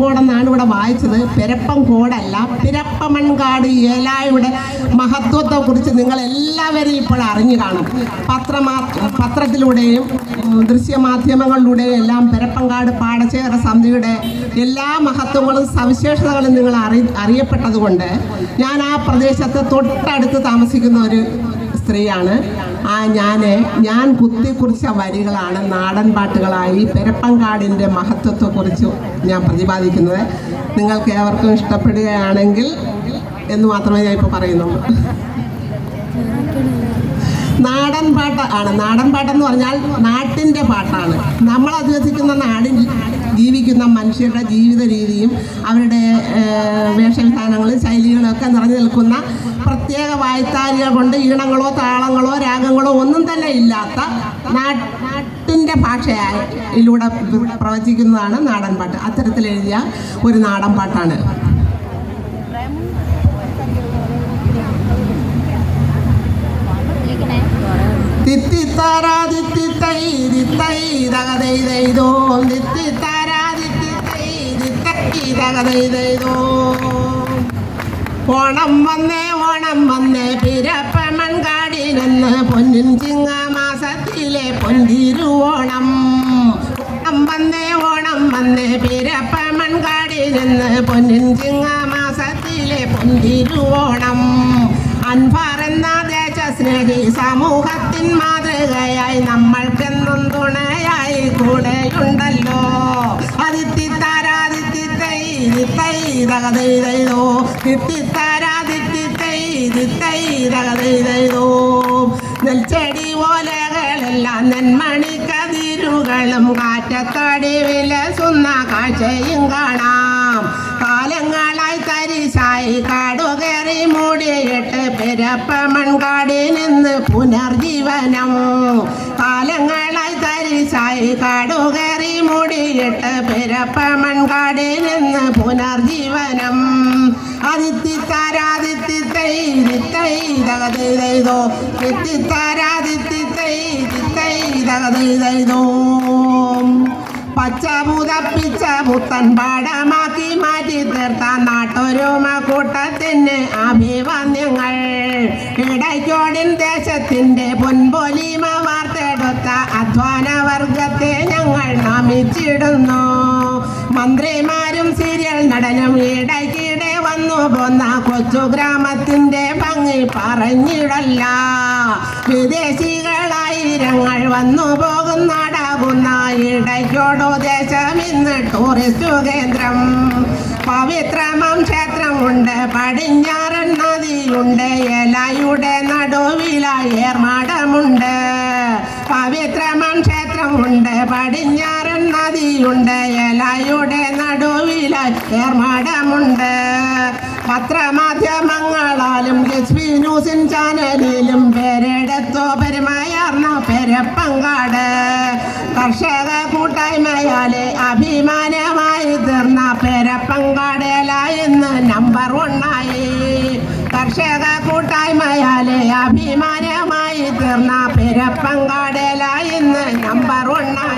പെരപ്പങ്കോടെന്നാണ് ഇവിടെ വായിച്ചത്. പെരപ്പങ്കോടല്ല പിരപ്പമൺകാട് ഏലായുടെ മഹത്വത്തെ കുറിച്ച് നിങ്ങൾ എല്ലാവരും ഇപ്പോൾ അറിഞ്ഞു കാണും. പത്രമാ പത്രത്തിലൂടെയും ദൃശ്യമാധ്യമങ്ങളിലൂടെയും എല്ലാം പെരപ്പങ്കാട് പാടശേഖര സമിതിയുടെ എല്ലാ മഹത്വങ്ങളും സവിശേഷതകളും നിങ്ങൾ അറി അറിയപ്പെട്ടതുകൊണ്ട് ഞാൻ ആ പ്രദേശത്ത് തൊട്ടടുത്ത് താമസിക്കുന്ന ഒരു സ്ത്രീയാണ്. ആ ഞാൻ ഞാൻ കുത്തിക്കുറിച്ച വരികളാണ് നാടൻ പാട്ടുകളായി പെരപ്പങ്കാടിന്റെ മഹത്വത്തെക്കുറിച്ച് ഞാൻ പ്രതിപാദിക്കുന്നത്. നിങ്ങൾക്ക് ഏവർക്കും ഇഷ്ടപ്പെടുകയാണെങ്കിൽ എന്ന് മാത്രമേ ഞാൻ ഇപ്പോൾ പറയുന്നുള്ളൂ. നാടൻ പാട്ട് ആണ്. നാടൻ പാട്ടെന്ന് പറഞ്ഞാൽ നാട്ടിന്റെ പാട്ടാണ്. നമ്മൾ അധിവസിക്കുന്ന നാടിൻ ജീവിക്കുന്ന മനുഷ്യരുടെ ജീവിത രീതിയും അവരുടെ വേഷവിധാനങ്ങളും ശൈലികളും ഒക്കെ നിറഞ്ഞു നിൽക്കുന്ന പ്രത്യേക വായ്ത്താരികൾ കൊണ്ട് ഈണങ്ങളോ താളങ്ങളോ രാഗങ്ങളോ ഒന്നും തന്നെ ഇല്ലാത്ത നാട്ടിന്റെ ഭാഷയിലൂടെ പ്രവചിക്കുന്നതാണ് നാടൻ പാട്ട്. അത്തരത്തിലെഴുതിയ ഒരു നാടൻ പാട്ടാണ്. തിത്തിത്താരാതിത്തിത്തൈ തിത്തൈ തകതൈതൈതോ തൈ തിത്തൈ തകതൈതൈതോ ഓണം വന്നേ ഓണം വന്നേ പിരപ്പ മൺകാടിനെന്ന് പൊന്നിൻ ചിങ്ങമാസത്തിലെ പൊന്തിരുവോണം ഓണം. ഓണം വന്നേ ഓണം വന്നേ പിരപ്പ മൺകാടിനെന്ന് പൊന്നിൻ ചിങ്ങമാസത്തിലെ പൊന്തിരുവോണം അൻഫാർ ദേശസ്നേഹി സമൂഹത്തിൻ മാതൃകയായി നമ്മൾക്കെന്നും തുണയായി കൂടെയുണ്ടല്ലോ? അതിത്തിത്താരാതിത്തിത്തൈ തിത്തൈ തകതൈതൈതോ തിത്തിത്താരാതിത്തിത്തൈ തിത്തൈ തകതൈതൈതോ നെൽച്ചെടി ഓലകളെല്ലാം നെന്മണിക്കതിരുകളും കാറ്റത്തടി വിലസുന്ന കാഴ്ചയും കാണാം. മൂടിയിട്ട് പിരപ്പ നിന്ന് പുനർജീവനം. കാലങ്ങളായി തരിശായി കാടുകറി മുടിയിട്ട് പിരപ്പ മൺകാടിൽ നിന്ന് പുനർജീവനം അതിത്തിത്താരാതിത്തിത്തൈ തിത്തൈ തകതൈതൈതോ തിത്തിത്താരാതിത്തിത്തൈ തിത്തൈ തകതൈതൈതോ പച്ച പുതപ്പിച്ച പുത്തൻ പാടമാക്കി മാറ്റി തീർത്ത നാട്ടൊരുമ കൂട്ടത്തിന് അഭിവാദ്യങ്ങൾ ഇടയ്ക്കോടിൻ ദേശത്തിന്റെ പൊൻപൊലിമ വാർത്തെടുത്ത അധ്വാന വർഗത്തെ ഞങ്ങൾ നമിച്ചിടുന്നു. മന്ത്രിമാരും സീരിയൽ നടനും ഇടയ്ക്കിടെ വന്നു പോന്ന കൊച്ചു ഗ്രാമത്തിന്റെ ഭംഗി പറഞ്ഞിടല്ല. വിദേശികളായിരങ്ങൾ വന്നു പോകുന്നടാകുന്ന ഇടയ്ക്കോടോ ദേശം ഇന്ന് ടൂറിസ്റ്റ് കേന്ദ്രം. പവിത്രമം ക്ഷേത്രമുണ്ട് പടിഞ്ഞാറൻ നദിയുണ്ട് ഏലായുടെ നടുവിലായി ഏർമാടമുണ്ട്. പവിത്രമൺ ക്ഷേത്രമുണ്ട് പടിഞ്ഞാറൻ നദിയുണ്ട് ഏലായുടെ നടുവിലായി ഏർമാടമുണ്ട്. പത്രമാധ്യമങ്ങളാലും ലക്ഷ്മി ന്യൂസിൻ ചാനലിലും പേരെടുത്തോ പെരുമയാർന്ന പെരപ്പങ്കാട്. കർഷക കൂട്ടായ്മയാലെ അഭിമാനമായി അഭിമാനമായി തീർന്ന പെരപ്പങ്കാടലായിന്ന് നമ്പർ ഒന്നാം